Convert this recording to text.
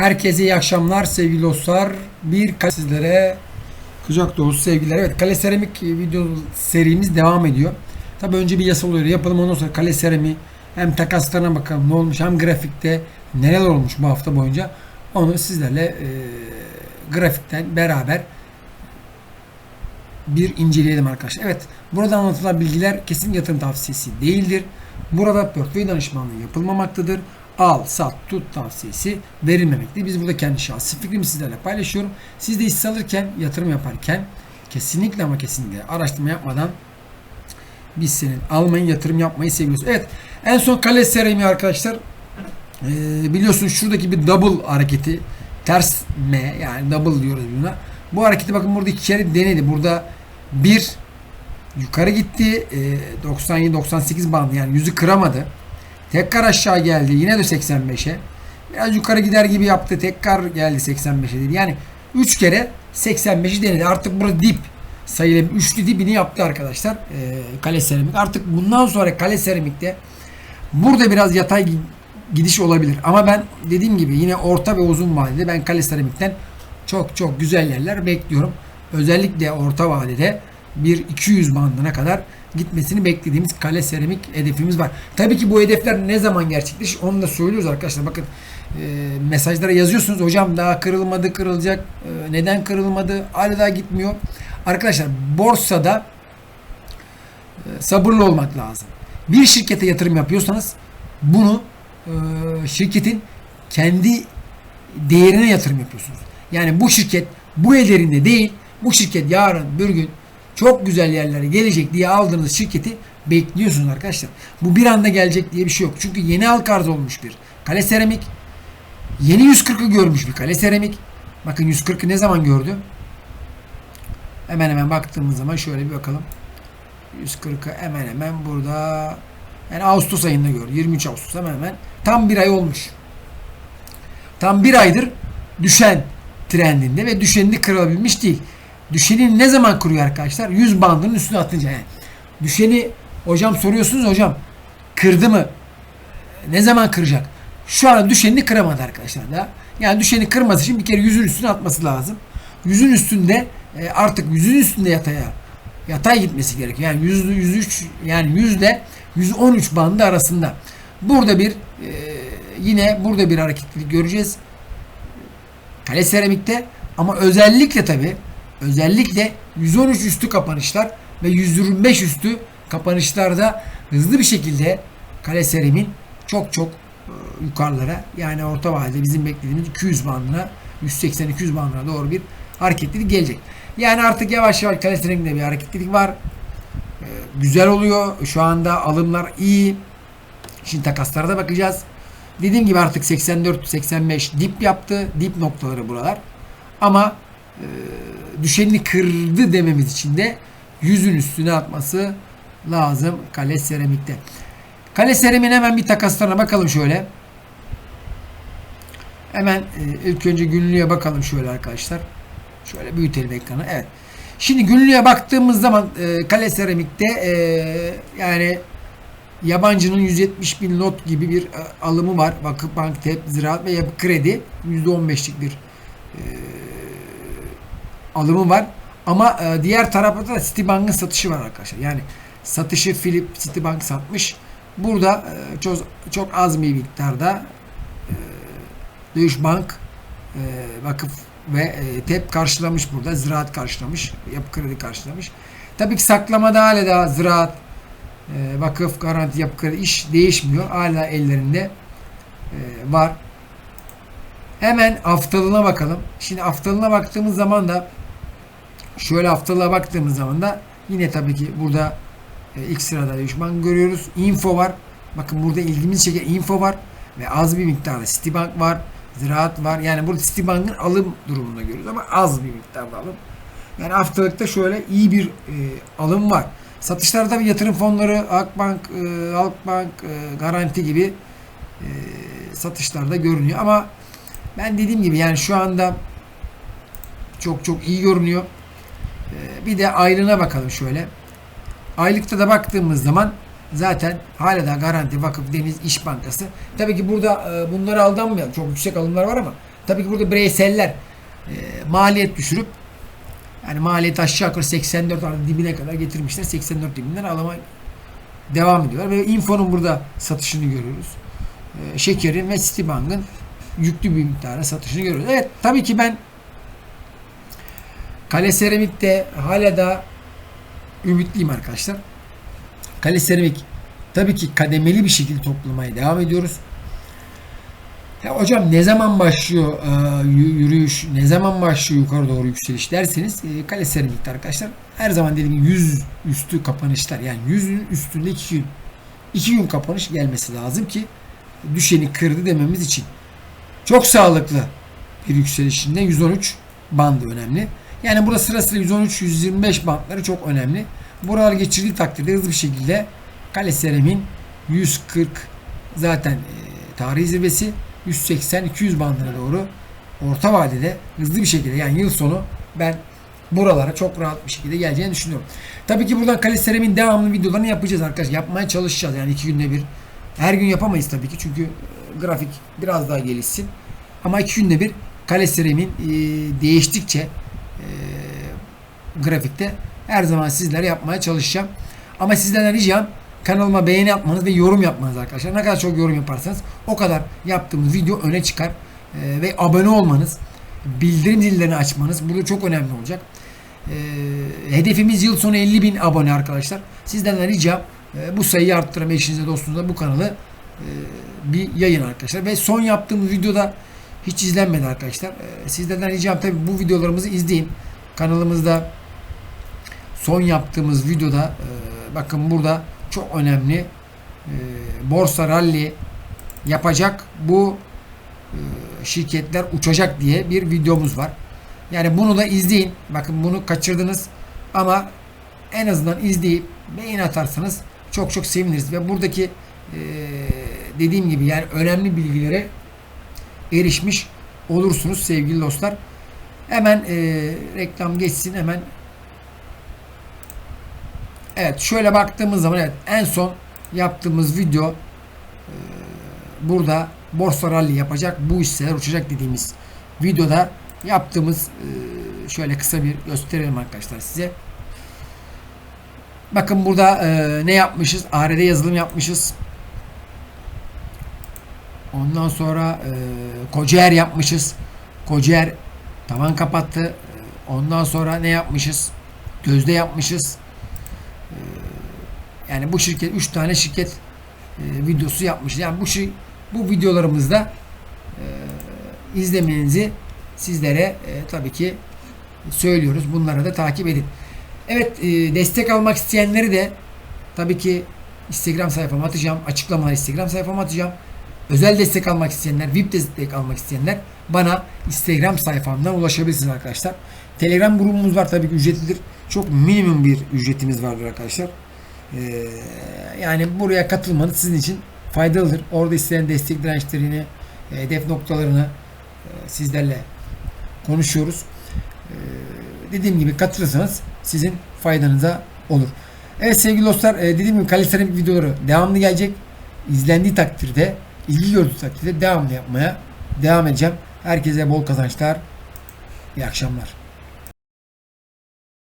Herkese iyi akşamlar sevgili dostlar. Bir kale sizlere kucak dolusu sevgiler. Evet kale seramik video serimiz devam ediyor. Tabi önce bir yasal uyarı yapalım ondan sonra kale serami hem takaslarına bakalım ne olmuş hem grafikte neler olmuş bu hafta boyunca onu sizlerle e, grafikten beraber bir inceleyelim arkadaşlar. Evet burada anlatılan bilgiler kesin yatırım tavsiyesi değildir. Burada portföy danışmanlığı yapılmamaktadır. Al, sat, tut tavsiyesi verilmemektedir. Biz burada kendi şahsi fikrimi sizlerle paylaşıyorum. Siz de hisse alırken, yatırım yaparken kesinlikle ama kesinlikle araştırma yapmadan biz senin almayın, yatırım yapmayı seviyoruz. Evet, en son kale serami arkadaşlar. Ee, biliyorsunuz şuradaki bir double hareketi ters M yani double diyoruz buna. Bu hareketi bakın burada iki kere denedi. Burada bir yukarı gitti. E, 97-98 bandı yani yüzü kıramadı. Tekrar aşağı geldi. Yine de 85'e. Biraz yukarı gider gibi yaptı. Tekrar geldi 85'e değil. Yani 3 kere 85'i denedi. Artık burada dip sayılı üçlü dibini yaptı arkadaşlar. E, kale seramik. Artık bundan sonra kale seramikte burada biraz yatay gidiş olabilir. Ama ben dediğim gibi yine orta ve uzun vadede ben kale seramikten çok çok güzel yerler bekliyorum. Özellikle orta vadede bir 200 bandına kadar gitmesini beklediğimiz kale seramik hedefimiz var. Tabii ki bu hedefler ne zaman gerçekleşir onu da söylüyoruz arkadaşlar. Bakın e, mesajlara yazıyorsunuz. Hocam daha kırılmadı kırılacak. E, neden kırılmadı? Hala daha gitmiyor. Arkadaşlar borsada e, sabırlı olmak lazım. Bir şirkete yatırım yapıyorsanız bunu e, şirketin kendi değerine yatırım yapıyorsunuz. Yani bu şirket bu ederinde değil, bu şirket yarın bir gün çok güzel yerlere gelecek diye aldığınız şirketi bekliyorsunuz arkadaşlar. Bu bir anda gelecek diye bir şey yok. Çünkü yeni halka arz olmuş bir kale seramik. Yeni 140'ı görmüş bir kale seramik. Bakın 140'ı ne zaman gördü? Hemen hemen baktığımız zaman şöyle bir bakalım. 140'ı hemen hemen burada yani Ağustos ayında gördü. 23 Ağustos hemen hemen. Tam bir ay olmuş. Tam bir aydır düşen trendinde ve düşenini kırabilmiş değil. Düşeni ne zaman kuruyor arkadaşlar? 100 bandının üstüne atınca yani. Düşeni hocam soruyorsunuz hocam kırdı mı? Ne zaman kıracak? Şu an düşenini kıramadı arkadaşlar da. Yani düşeni kırması için bir kere yüzün üstüne atması lazım. Yüzün üstünde e, artık yüzün üstünde yataya yatay gitmesi gerekiyor. Yani 100 103 yani yüzde 113 bandı arasında. Burada bir e, yine burada bir hareketlilik göreceğiz. Kale seramikte ama özellikle tabi özellikle 113 üstü kapanışlar ve 125 üstü kapanışlarda hızlı bir şekilde kale serimin çok çok e, yukarılara yani orta vadede bizim beklediğimiz 200 bandına 180-200 bandına doğru bir hareketlilik gelecek. Yani artık yavaş yavaş seramikte bir hareketlilik var. E, güzel oluyor. Şu anda alımlar iyi. Şimdi takaslara da bakacağız. Dediğim gibi artık 84-85 dip yaptı. Dip noktaları buralar. Ama e, düşenini kırdı dememiz için de yüzün üstüne atması lazım kale seramikte. Kale seramiğin hemen bir takaslarına bakalım şöyle. Hemen e, ilk önce günlüğe bakalım şöyle arkadaşlar. Şöyle büyütelim ekranı. Evet. Şimdi günlüğe baktığımız zaman e, kale seramikte e, yani yabancının 170 bin lot gibi bir e, alımı var. Vakıfbank, TEP, Ziraat ve Yapı Kredi %15'lik bir alımı var. Ama e, diğer tarafta da Citibank'ın satışı var arkadaşlar. Yani satışı Philip Citibank satmış. Burada e, çok, çok az bir miktarda e, Deutsche Bank e, vakıf ve e, TEP karşılamış burada. Ziraat karşılamış. Yapı kredi karşılamış. Tabii ki saklamada hala da ziraat, e, vakıf, garanti, yapı kredi iş değişmiyor. Hala ellerinde e, var. Hemen haftalığına bakalım. Şimdi haftalığına baktığımız zaman da şöyle haftalığa baktığımız zaman da yine tabii ki burada e, ilk sırada düşman görüyoruz. Info var. Bakın burada ilgimizi çeken info var ve az bir miktarda Citibank var. Ziraat var. Yani burada Citibank'ın alım durumunda görüyoruz ama az bir miktarda alım. Yani haftalıkta şöyle iyi bir e, alım var. Satışlarda bir yatırım fonları, Akbank, e, Halkbank, e, Garanti gibi e, satışlarda görünüyor. Ama ben dediğim gibi yani şu anda çok çok iyi görünüyor. Bir de aylığına bakalım şöyle. Aylıkta da baktığımız zaman zaten hala da Garanti, Vakıf, Deniz, İş Bankası. Tabii ki burada e, bunlara aldanmayalım. Çok yüksek alımlar var ama Tabii ki burada bireyseller e, maliyet düşürüp yani maliyet aşağı yukarı 84 artı dibine kadar getirmişler. 84 dibinden alama devam ediyorlar. Ve Info'nun burada satışını görüyoruz. E, Şeker'in ve Citibank'ın yüklü bir miktara satışını görüyoruz. Evet tabii ki ben Kale Seramik'te hala da ümitliyim arkadaşlar. Kale Seramik tabii ki kademeli bir şekilde toplamaya devam ediyoruz. Ya hocam ne zaman başlıyor e, yü- yürüyüş, ne zaman başlıyor yukarı doğru yükseliş derseniz e, kale seramikte arkadaşlar her zaman dediğim gibi 100 üstü kapanışlar yani 100'ün üstünde 2 gün 2 gün kapanış gelmesi lazım ki düşeni kırdı dememiz için. Çok sağlıklı bir yükselişinde 113 bandı önemli. Yani burada sırasıyla 113 125 bandları çok önemli. Buralar geçirdiği takdirde hızlı bir şekilde Kale Seramik'in 140 zaten e, tarihi zirvesi 180-200 bandına doğru orta vadede hızlı bir şekilde yani yıl sonu ben buralara çok rahat bir şekilde geleceğini düşünüyorum. Tabii ki buradan Kale Seramik'in devamlı videolarını yapacağız arkadaşlar. Yapmaya çalışacağız yani iki günde bir. Her gün yapamayız tabii ki çünkü e, grafik biraz daha gelişsin. Ama iki günde bir Kale Seramik'in e, değiştikçe grafikte her zaman sizlere yapmaya çalışacağım. Ama sizlerden ricam kanalıma beğeni yapmanız ve yorum yapmanız arkadaşlar. Ne kadar çok yorum yaparsanız o kadar yaptığımız video öne çıkar. Ee, ve abone olmanız, bildirim zillerini açmanız burada çok önemli olacak. Ee, hedefimiz yıl sonu 50 bin abone arkadaşlar. Sizden ricam e, bu sayıyı arttırın eşinize dostunuza bu kanalı e, bir yayın arkadaşlar. Ve son yaptığımız videoda hiç izlenmedi arkadaşlar. Ee, sizlerden ricam tabi bu videolarımızı izleyin. Kanalımızda son yaptığımız videoda e, bakın burada çok önemli e, borsa rally yapacak bu e, şirketler uçacak diye bir videomuz var. Yani bunu da izleyin. Bakın bunu kaçırdınız ama en azından izleyip beğen atarsanız çok çok seviniriz ve buradaki dediğim gibi yani önemli bilgilere erişmiş olursunuz sevgili dostlar. Hemen e, reklam geçsin hemen Evet şöyle baktığımız zaman evet en son yaptığımız video e, burada borsa rally yapacak bu hisseler uçacak dediğimiz videoda yaptığımız e, şöyle kısa bir gösterelim arkadaşlar size. Bakın burada e, ne yapmışız? ARD yazılım yapmışız. Ondan sonra e, Kocaer yapmışız. Kocaer tavan kapattı. E, Ondan sonra ne yapmışız? Gözde yapmışız. Yani bu şirket 3 tane şirket e, videosu yapmış. Yani bu şey bu videolarımızda e, izlemenizi sizlere e, tabii ki söylüyoruz. Bunları da takip edin. Evet e, destek almak isteyenleri de tabii ki Instagram sayfama atacağım. Açıklamalar Instagram sayfama atacağım. Özel destek almak isteyenler, VIP destek almak isteyenler bana Instagram sayfamdan ulaşabilirsiniz arkadaşlar. Telegram grubumuz var tabii ki ücretlidir. Çok minimum bir ücretimiz vardır arkadaşlar. Ee, yani buraya katılmanız sizin için faydalıdır. Orada isteyen destek dirençlerini, e, hedef noktalarını e, sizlerle konuşuyoruz. Ee, dediğim gibi katılırsanız sizin faydanıza olur. Evet sevgili dostlar e, dediğim gibi kaliteli videoları devamlı gelecek. İzlendiği takdirde, ilgi gördüğü takdirde devamlı yapmaya devam edeceğim. Herkese bol kazançlar. İyi akşamlar.